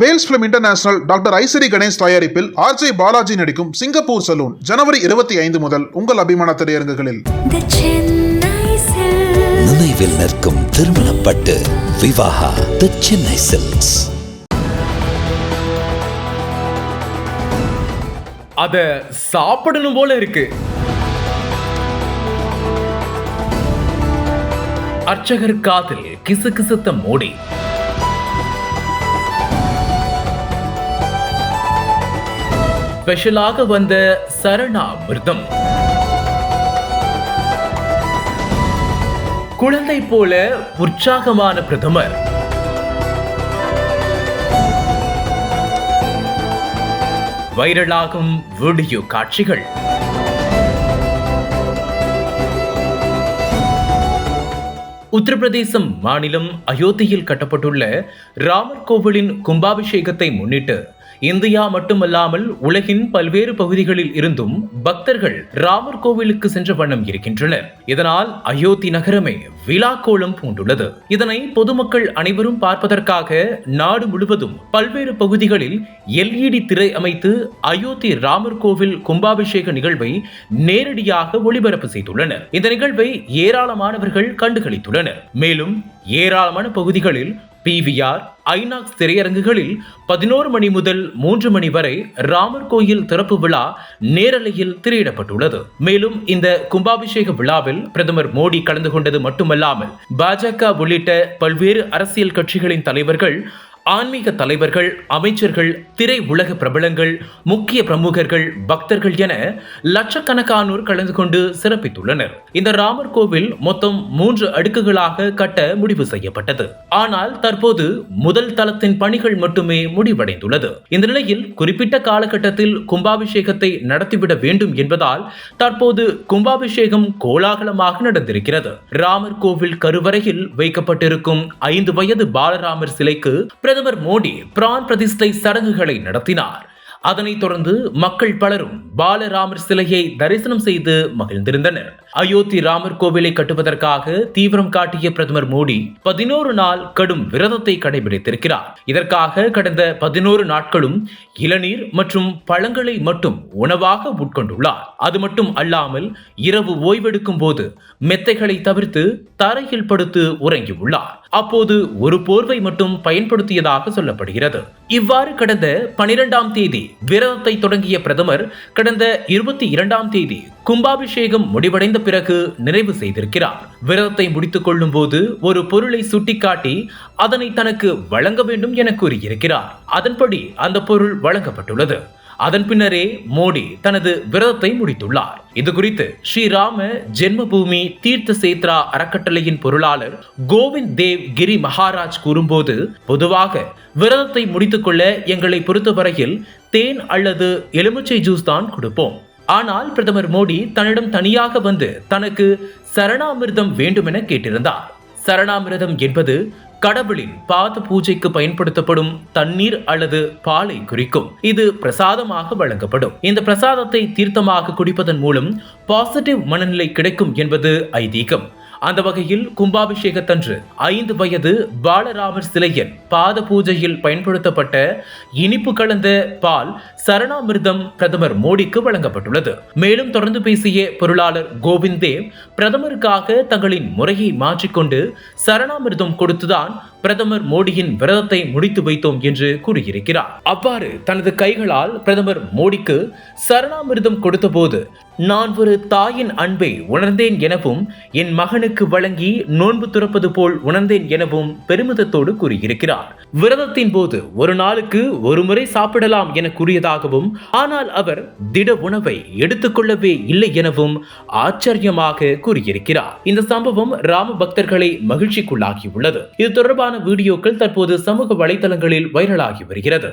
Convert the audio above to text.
Vels film international doctor Ishari Ganesh தயாரிப்பில் RJ Balaji நடிக்கும் Singapore salon ஜனவரி இருபத்தி ஐந்து முதல் உங்கள் அபிமான திரையரங்குகளில். நினைவில் நிற்கும் திருமணப்பட்டு விவாகா தி சென்னை சில்க்ஸ் அத சாப்பிடணும் போல இருக்கு. அர்ச்சகர் காதில் கிசு கிசுத்த மோடி. ஸ்பெஷலாக வந்த சரணாமிர்தம் குழந்தை போல உற்சாகமான பிரதமர். வைரலாகும் வீடியோ காட்சிகள். உத்தரப்பிரதேசம் மாநிலம் அயோத்தியில் கட்டப்பட்டுள்ள ராமர் கோவிலின் கும்பாபிஷேகத்தை முன்னிட்டு இந்தியா மட்டுமல்லாமல் உலகின் பல்வேறு பகுதிகளில் இருந்தும் பக்தர்கள் ராமர் கோவிலுக்கு சென்ற வண்ணம் இருக்கின்றனர். இதனால் அயோத்தி நகரமே விழாக்கோலம் பூண்டுள்ளது. இதனை பொதுமக்கள் அனைவரும் பார்ப்பதற்காக நாடு முழுவதும் பல்வேறு பகுதிகளில் எல்இடி திரை அமைத்து அயோத்தி ராமர் கோவில் கும்பாபிஷேக நிகழ்வை நேரடியாக ஒளிபரப்பு செய்துள்ளனர். இந்த நிகழ்வை ஏராளமானவர்கள் கண்டுகளித்துள்ளனர். மேலும் ஏராளமான பகுதிகளில் பிவிஆர் ஐநாக்ஸ் திரையரங்குகளில் பதினோரு மணி முதல் மூன்று மணி வரை ராமர் கோயில் திறப்பு விழா நேரலையில் திரையிடப்பட்டுள்ளது. மேலும் இந்த கும்பாபிஷேக விழாவில் பிரதமர் மோடி கலந்து கொண்டது மட்டுமல்லாமல் பாஜக உள்ளிட்ட பல்வேறு அரசியல் கட்சிகளின் தலைவர்கள் ஆன்மீக தலைவர்கள் அமைச்சர்கள் திரை உலக பிரபலங்கள் முக்கிய பிரமுகர்கள் பக்தர்கள் என லட்சக்கணக்கானோர் கலந்து கொண்டு சிறப்பித்துள்ளனர். இந்த ராமர் கோவில் மொத்தம் மூன்று அடுக்குகளாக கட்ட முடிவு செய்யப்பட்டது. ஆனால் தற்போது முதல் தளத்தின் பணிகள் மட்டுமே முடிவடைந்துள்ளது. இந்த நிலையில் குறிப்பிட்ட காலகட்டத்தில் கும்பாபிஷேகத்தை நடத்திவிட வேண்டும் என்பதால் தற்போது கும்பாபிஷேகம் கோலாகலமாக நடந்திருக்கிறது. ராமர் கோவில் கருவறையில் வைக்கப்பட்டிருக்கும் ஐந்து வயது பாலராமர் சிலைக்கு பிரதமர் மோடி பிரான் பிரதிஷ்டை சடங்குகளை நடத்தினார். அதனைத் தொடர்ந்து மக்கள் பலரும் பாலராமர் சிலையை தரிசனம் செய்து மகிழ்ந்திருந்தனர். அயோத்தி ராமர் கோவிலை கட்டுவதற்காக தீவிரம் காட்டிய பிரதமர் மோடி பதினோரு நாள் கடும் விரதத்தை கடைபிடித்திருக்கிறார். இதற்காக கடந்த பதினோரு நாட்களும் இளநீர் மற்றும் பழங்களை மட்டும் உணவாக உட்கொண்டுள்ளார். அது மட்டும் அல்லாமல் இரவு ஓய்வெடுக்கும் போது மெத்தைகளை தவிர்த்து தரையில் படுத்து உறங்கியுள்ளார். அப்போது ஒரு போர்வை மட்டும் பயன்படுத்தியதாக சொல்லப்படுகிறது. இவ்வாறு கடந்த பனிரெண்டாம் தேதி விரதத்தை தொடங்கிய பிரதமர் கடந்த இருபத்தி இரண்டாம் தேதி கும்பாபிஷேகம் முடிவடைந்த பிறகு நிறைவு செய்திருக்கிறார். விரதத்தை முடித்துக் கொள்ளும் போது ஒரு பொருளை சுட்டிக்காட்டி அதனை தனக்கு வழங்க வேண்டும் என கூறியிருக்கிறார். அதன்படி அந்த பொருள் வழங்கப்பட்டுள்ளது. அதன் பின்னரே மோடி தனது விரதத்தை முடித்துள்ளார். இது குறித்து ஸ்ரீராம ஜென்மபூமி தீர்த்த சேத்ரா அறக்கட்டளையின் பொருளாளர் கோவிந்த் தேவ் கிரி மகாராஜ் கூறும்போது பொதுவாக விரதத்தை முடித்துக்கொள்ள எங்களை பொறுத்தவரையில் தேன் அல்லது எலுமிச்சை ஜூஸ் தான் கொடுப்போம். ஆனால் பிரதமர் மோடி தன்னிடம் தனியாக வந்து தனக்கு சரணாமிர்தம் வேண்டுமென கேட்டிருந்தார். சரணாமிர்தம் என்பது கடவுளின் பாத பூஜைக்கு பயன்படுத்தப்படும் தண்ணீர் அல்லது பாலை குறிக்கும். இது பிரசாதமாக வழங்கப்படும். இந்த பிரசாதத்தை தீர்த்தமாக குடிப்பதன் மூலம் பாசிட்டிவ் மனநிலை கிடைக்கும் என்பது ஐதீகம். அந்த வகையில் கும்பாபிஷேகத்தன்று ஐந்து வயது பாலராமர் சிலையின் பாத பூஜையில் பயன்படுத்தப்பட்ட இனிப்பு கலந்த பால் சரணாமிர்தம் பிரதமர் மோடிக்கு வழங்கப்பட்டுள்ளது. மேலும் தொடர்ந்து பேசிய பொருளாளர் கோவிந்த் தேவ் பிரதமருக்காக தங்களின் முறையை மாற்றிக்கொண்டு சரணாமிர்தம் கொடுத்துதான் பிரதமர் மோடியின் விரதத்தை முடித்து வைத்தோம் என்று கூறியிருக்கிறார். அவ்வாறு தனது கைகளால் பிரதமர் மோடிக்கு சரணாமிர்தம் கொடுத்தபோது நான் ஒரு தாயின் அன்பை உணர்ந்தேன் எனவும் என் மகனுக்கு வழங்கி நோன்பு துறப்பது போல் உணர்ந்தேன் எனவும் பெருமிதத்தோடு கூறியிருக்கிறார். விரதத்தின் போது ஒரு நாளுக்கு ஒரு முறை சாப்பிடலாம் என கூறியதாகவும் ஆனால் அவர் திட உணவை எடுத்துக்கொள்ளவே இல்லை எனவும் ஆச்சரியமாக கூறியிருக்கிறார். இந்த சம்பவம் ராம பக்தர்களை மகிழ்ச்சிக்குள்ளாகியுள்ளது. இது தொடர்பான வீடியோக்கள் தற்போது சமூக வலைதளங்களில் வைரலாகி வருகிறது.